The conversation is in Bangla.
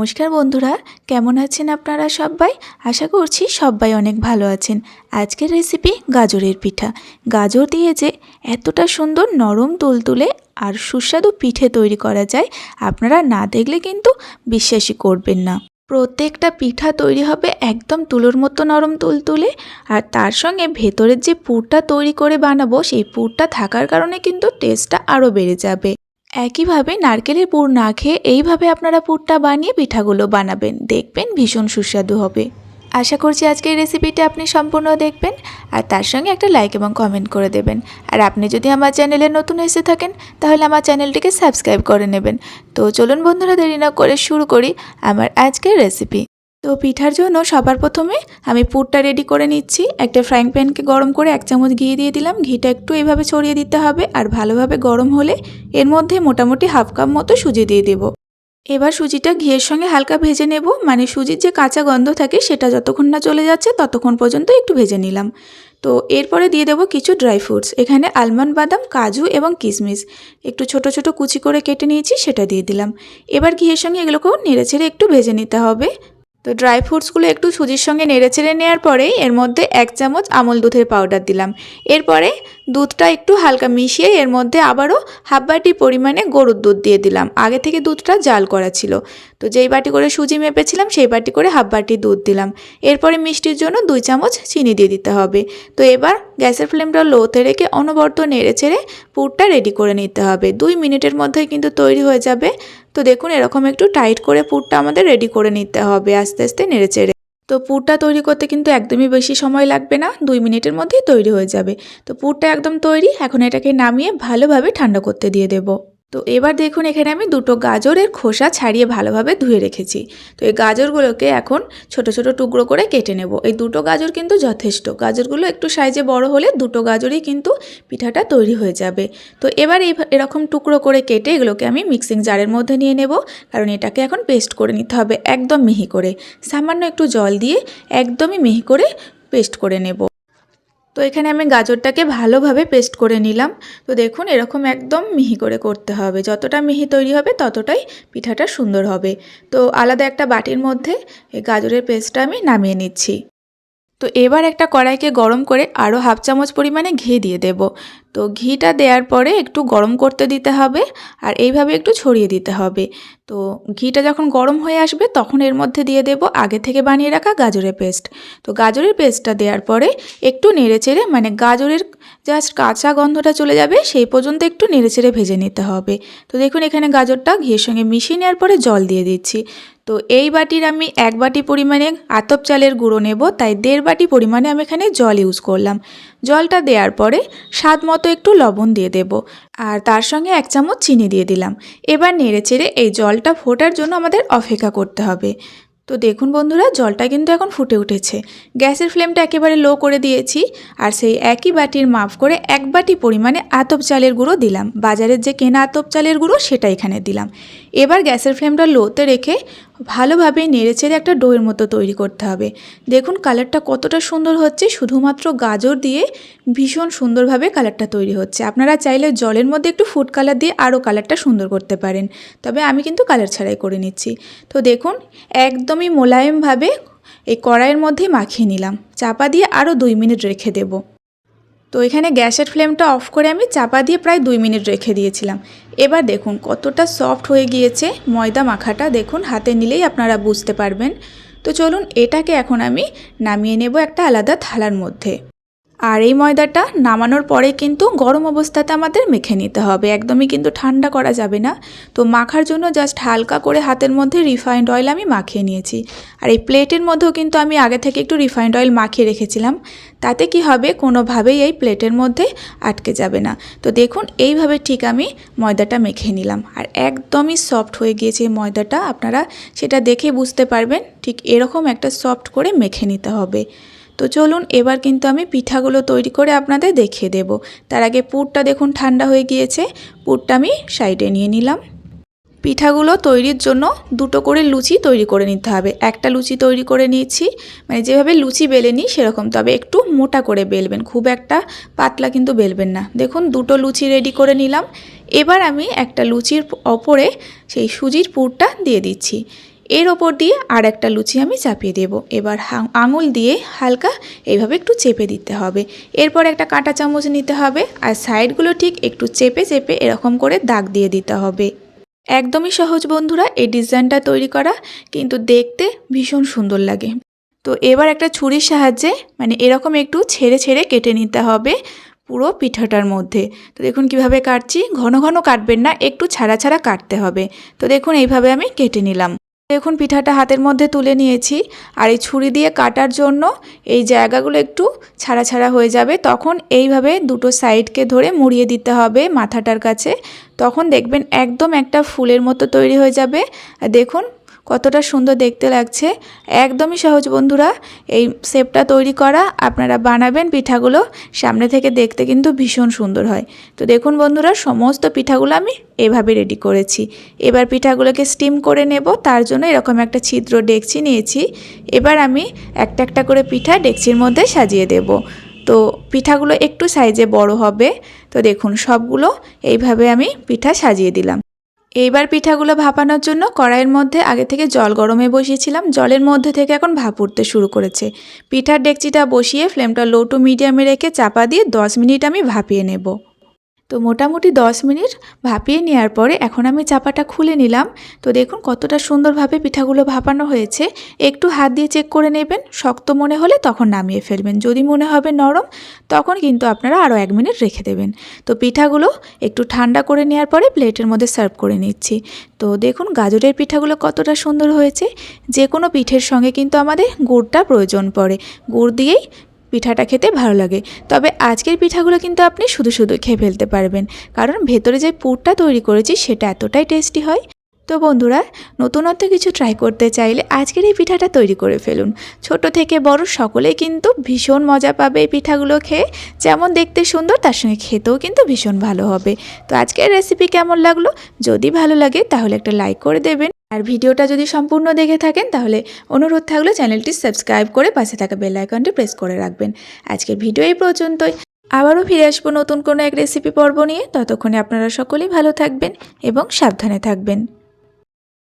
নমস্কার বন্ধুরা, কেমন আছেন আপনারা সবাই? আশা করছি সবাই অনেক ভালো আছেন। আজকের রেসিপি গাজরের পিঠা। গাজর দিয়ে যে এতটা সুন্দর নরম তুলতুলে আর সুস্বাদু পিঠে তৈরি করা যায়, আপনারা না দেখলে কিন্তু বিশ্বাসই করবেন না। প্রত্যেকটা পিঠা তৈরি হবে একদম তুলোর মতো নরম তুলতুলে আর তার সঙ্গে ভেতরের যে পুরটা তৈরি করে বানাবো, সেই পুরটা থাকার কারণে কিন্তু টেস্টটা আরও বেড়ে যাবে। একইভাবে নারকেলের পুর না খেয়ে এইভাবে আপনারা পুরটা বানিয়ে পিঠাগুলো বানাবেন। দেখবেন ভীষণ সুস্বাদু হবে। আশা করছি আজকের রেসিপিটা আপনি সম্পূর্ণ দেখবেন আর তার সঙ্গে একটা লাইক এবং কমেন্ট করে দেবেন। আর আপনি যদি আমার চ্যানেলে নতুন এসে থাকেন, তাহলে আমার চ্যানেলটিকে সাবস্ক্রাইব করে নেবেন। তো চলুন বন্ধুরা, দেরি না করে শুরু করি আমার আজকের রেসিপি তো পিঠার জন্য সবার প্রথমে আমি পুরটা রেডি করে নিচ্ছি। একটা ফ্রাইং প্যানকে গরম করে এক চামচ ঘি দিয়ে দিলাম। ঘিটা একটু এভাবে ছড়িয়ে দিতে হবে আর ভালোভাবে গরম হলে এর মধ্যে মোটামুটি হাফ কাপ মতো সুজি দিয়ে দেবো। এবার সুজিটা ঘিয়ের সঙ্গে হালকা ভেজে নেব। মানে সুজির যে কাঁচা গন্ধ থাকে সেটা যতক্ষণ না চলে যাচ্ছে ততক্ষণ পর্যন্ত একটু ভেজে নিলাম। তো এরপরে দিয়ে দেবো কিছু ড্রাই ফ্রুটস এখানে আলমন্ড বাদাম, কাজু এবং কিশমিশ। একটু ছোট ছোট কুচি করে কেটে নিয়েছি, সেটা দিয়ে দিলাম। এবার ঘিয়ের সঙ্গে এগুলোকেও নেড়েছেড়ে একটু ভেজে নিতে হবে। তো ড্রাই ফ্রুটসগুলো একটু সুজির সঙ্গে নেড়েচেড়ে নেওয়ার পরেই এর মধ্যে এক চামচ আমল দুধের পাউডার দিলাম। এরপরে দুধটা একটু হালকা মিশিয়ে এর মধ্যে আবারও হাফ বাটি পরিমাণে গরুর দুধ দিয়ে দিলাম। আগে থেকে দুধটা জাল করা ছিল। তো যেই বাটি করে সুজি মেপেছিলাম, সেই বাটি করে হাফ বাটি দুধ দিলাম। এরপরে মিষ্টির জন্য দুই চামচ চিনি দিয়ে দিতে হবে। তো এবার গ্যাসের ফ্লেমটা লোতে রেখে অনবরত নেড়ে ছেড়ে পুরটা রেডি করে নিতে হবে। দুই মিনিটের মধ্যেই কিন্তু তৈরি হয়ে যাবে তো দেখুন, এরকম একটু টাইট করে পুরটা আমাদের রেডি করে নিতে হবে আস্তে আস্তে নেড়ে চেড়ে। তো পুরটা তৈরি করতে কিন্তু একদমই বেশি সময় লাগবে না, দুই মিনিটের মধ্যেই তৈরি হয়ে যাবে। তো পুরটা একদম তৈরি, এখন এটাকে নামিয়ে ভালোভাবে ঠান্ডা করতে দিয়ে দেবো। তো এবার দেখুন এখানে আমি দুটো গাজরের খোসা ছাড়িয়ে ভালোভাবে ধুয়ে রেখেছি। তো এই গাজরগুলোকে এখন ছোট ছোট টুকরো করে কেটে নেব। এই দুটো গাজর কিন্তু যথেষ্ট। গাজরগুলো একটু সাইজে বড় হলে দুটো গাজরই কিন্তু পিঠাটা তৈরি হয়ে যাবে। তো এবার এই এরকম টুকরো করে কেটে এগুলোকে আমি মিক্সিং জারের মধ্যে নিয়ে নেব, কারণ এটাকে এখন পেস্ট করে নিতে হবে একদম মিহি করে। সামান্য একটু জল দিয়ে একদমই মিহি করে পেস্ট করে নেব। তো এখানে আমি গাজরটাকে ভালোভাবে পেস্ট করে নিলাম। তো দেখুন, এরকম একদম মিহি করে করতে হবে। যতটা মিহি তৈরি হবে, ততটাই পিঠাটা সুন্দর হবে। তো আলাদা একটা বাটির মধ্যে এই গাজরের পেস্টটা আমি নামিয়ে নিচ্ছি। তো এবার একটা কড়াইকে গরম করে আরও হাফ চামচ পরিমাণে ঘি দিয়ে দেব। তো ঘিটা দেওয়ার পরে একটু গরম করতে দিতে হবে আর এইভাবে একটু ছড়িয়ে দিতে হবে। তো ঘিটা যখন গরম হয়ে আসবে তখন এর মধ্যে দিয়ে দেব আগে থেকে বানিয়ে রাখা গাজরের পেস্ট। তো গাজরের পেস্টটা দেওয়ার পরে একটু নেড়েচেড়ে মানে গাজরের জাস্ট কাঁচা গন্ধটা চলে যাবে সেই পর্যন্ত একটু নেড়েচেড়ে ভেজে নিতে হবে। তো দেখুন এখানে গাজরটা ঘিয়ের সঙ্গে মিশিয়ে নেওয়ার পরে জল দিয়ে দিচ্ছি। তো এই বাটির আমি এক বাটি পরিমাণে আতপ চালের গুঁড়ো নেব, তাই দেড় বাটি পরিমাণে আমি এখানে জল ইউজ করলাম। জলটা দেওয়ার পরে স্বাদ মতো একটু লবণ দিয়ে দেব। আর তার সঙ্গে এক চামচ চিনি দিয়ে দিলাম। এবার নেড়ে চেড়ে এই জলটা ফোটার জন্য আমাদের অপেক্ষা করতে হবে। তো দেখুন বন্ধুরা, জলটা কিন্তু এখন ফুটে উঠেছে। গ্যাসের ফ্লেমটা একেবারে লো করে দিয়েছি আর সেই একই বাটির মাপ করে এক বাটি পরিমাণে আতপ চালের গুঁড়ো দিলাম। বাজারের যে কেনা আতপ চালের গুঁড়ো সেটা এখানে দিলাম। এবার গ্যাসের ফ্লেমটা লোতে রেখে ভালোভাবে নেড়েচেড়ে একটা ডোয়ের মতো তৈরি করতে হবে। দেখুন, কালারটা কতটা সুন্দর হচ্ছে। শুধুমাত্র গাজর দিয়ে ভীষণ সুন্দরভাবে কালারটা তৈরি হচ্ছে। আপনারা চাইলে জলের মধ্যে একটু ফুড কালার দিয়ে আরও কালারটা সুন্দর করতে পারেন। তবে আমি কিন্তু কালার ছাড়াই করে নিচ্ছি। তো দেখুন, একদমই মোলায়েমভাবে এই কড়াইয়ের মধ্যে মাখিয়ে নিলাম। চাপা দিয়ে আরও দুই মিনিট রেখে দেবো। তো এখানে গ্যাসের ফ্লেমটা অফ করে আমি চাপা দিয়ে প্রায় দুই মিনিট রেখে দিয়েছিলাম। এবার দেখুন কতটা সফট হয়ে গিয়েছে ময়দা মাখাটা। দেখুন হাতে নিলেই আপনারা বুঝতে পারবেন। তো চলুন এটাকে এখন আমি নামিয়ে নেব একটা আলাদা থালার মধ্যে। আর এই ময়দাটা নামানোর পরে কিন্তু গরম অবস্থাতে আমাদের মেখে নিতে হবে। একদমই কিন্তু ঠান্ডা করা যাবে না। তো মাখার জন্য জাস্ট হালকা করে হাতের মধ্যে রিফাইন্ড অয়েল আমি মাখিয়ে নিয়েছি। আর এই প্লেটের মধ্যেও কিন্তু আমি আগে থেকে একটু রিফাইন্ড অয়েল মাখিয়ে রেখেছিলাম। তাতে কি হবে? কোনোভাবেই এই প্লেটের মধ্যে আটকে যাবে না। তো দেখুন, এইভাবে ঠিক আমি ময়দাটা মেখে নিলাম। আর একদমই সফট হয়ে গিয়েছে এই ময়দাটা। আপনারা সেটা দেখে বুঝতে পারবেন। ঠিক এরকম একটা সফট করে মেখে নিতে হবে। তো চলুন এবার কিন্তু আমি পিঠাগুলো তৈরি করে আপনাদের দেখিয়ে দেব। তার আগে পুরটা দেখুন ঠান্ডা হয়ে গিয়েছে। পুরটা আমি সাইডে নিয়ে নিলাম। পিঠাগুলো তৈরির জন্য দুটো করে লুচি তৈরি করে নিতে হবে। একটা লুচি তৈরি করে নিয়েছি। মানে যেভাবে লুচি বেলে নিই সেরকম, তবে একটু মোটা করে বেলবেন। খুব একটা পাতলা কিন্তু বেলবেন না। দেখুন, দুটো লুচি রেডি করে নিলাম। এবার আমি একটা লুচির ওপরে সেই সুজির পুরটা দিয়ে দিচ্ছি। এর ওপর দিয়ে আর একটা লুচি আমি চাপিয়ে দেব। এবার আঙুল দিয়ে হালকা এইভাবে একটু চেপে দিতে হবে। এরপর একটা কাঁটা চামচ নিতে হবে আর সাইডগুলো ঠিক একটু চেপে চেপে এরকম করে দাগ দিয়ে দিতে হবে। একদমই সহজ বন্ধুরা, এই ডিজাইনটা তৈরি করা কিন্তু দেখতে ভীষণ সুন্দর লাগে। তো এবার একটা ছুরির সাহায্যে মানে এরকম একটু ছেড়ে ছেড়ে কেটে নিতে হবে পুরো পিঠাটার মধ্যে। তো দেখুন কীভাবে কাটছি, ঘন ঘন কাটবেন না, একটু ছাড়া ছাড়া কাটতে হবে। তো দেখুন এইভাবে আমি কেটে নিলাম। দেখুন, পিঠাটা হাতের মধ্যে তুলে নিয়েছি আর এই ছুরি দিয়ে কাটার জন্য এই জায়গাগুলো একটু ছাড়া ছাড়া হয়ে যাবে। তখন এইভাবে দুটো সাইডকে ধরে মুড়িয়ে দিতে হবে মাথাটার কাছে। তখন দেখবেন একদম একটা ফুলের মতো তৈরি হয়ে যাবে। দেখুন কতটা সুন্দর দেখতে লাগছে। একদমই সহজ বন্ধুরা, এই শেপটা তৈরি করা, আপনারা বানাবেন পিঠাগুলো, সামনে থেকে দেখতে কিন্তু ভীষণ সুন্দর হয়। তো দেখুন বন্ধুরা, সমস্ত পিঠাগুলো আমি এভাবে রেডি করেছি। এবার পিঠাগুলোকে স্টিম করে নেব, তার জন্য এরকম একটা ছিদ্র ডেকচি নিয়েছি। এবার আমি একটা একটা করে পিঠা ডেকচির মধ্যে সাজিয়ে দেব। তো পিঠাগুলো একটু সাইজে বড় হবে। তো দেখুন, সবগুলো এইভাবে আমি পিঠা সাজিয়ে দিলাম। এইবার পিঠাগুলো ভাপানোর জন্য কড়াইয়ের মধ্যে আগে থেকে জল গরমে বসিয়েছিলাম। জলের মধ্যে থেকে এখন ভাপ উঠতে শুরু করেছে। পিঠার ডেকচিটা বসিয়ে ফ্লেমটা লো টু মিডিয়ামে রেখে চাপা দিয়ে দশ মিনিট আমি ভাপিয়ে নেব। তো মোটামুটি দশ মিনিট ভাপিয়ে নেওয়ার পরে এখন আমি চাপাটা খুলে নিলাম। তো দেখুন কতটা সুন্দরভাবে পিঠাগুলো ভাপানো হয়েছে। একটু হাত দিয়ে চেক করে নেবেন। শক্ত মনে হলে তখন নামিয়ে ফেলবেন। যদি মনে হবে নরম, তখন কিন্তু আপনারা আরও এক মিনিট রেখে দেবেন। তো পিঠাগুলো একটু ঠান্ডা করে নেওয়ার পরে প্লেটের মধ্যে সার্ভ করে নিচ্ছি। তো দেখুন গাজরের পিঠাগুলো কতটা সুন্দর হয়েছে। যে কোনো পিঠের সঙ্গে কিন্তু আমাদের গুড়টা প্রয়োজন পড়ে। গুড় দিয়েই পিঠাটা খেতে ভালো লাগে। তবে আজকের পিঠাগুলো কিন্তু আপনি শুধু শুধু খেয়ে ফেলতে পারবেন। কারণ ভেতরে যে পুরটা তৈরি করেছি সেটা এতটাই টেস্টি হয়। তো বন্ধুরা, নতুনত্ব কিছু ট্রাই করতে চাইলে আজকের এই পিঠাটা তৈরি করে ফেলুন। ছোট থেকে বড় সকলেই কিন্তু ভীষণ মজা পাবে এই পিঠাগুলো খেয়ে। যেমন দেখতে সুন্দর, তার সঙ্গে খেতেও কিন্তু ভীষণ ভালো হবে। তো আজকের রেসিপি কেমন লাগল? যদি ভালো লাগে তাহলে একটা লাইক করে দেবেন। আর ভিডিওটা যদি সম্পূর্ণ দেখে থাকেন, তাহলে অনুরোধ থাকলে চ্যানেলটি সাবস্ক্রাইব করে পাশে থাকা বেল আইকনটি প্রেস করে রাখবেন। আজকের ভিডিও এই পর্যন্তই। আবারও ফিরে আসব নতুন কোনো এক রেসিপি পর্ব নিয়ে। ততক্ষণে আপনারা সকলেই ভালো থাকবেন এবং সাবধানে থাকবেন।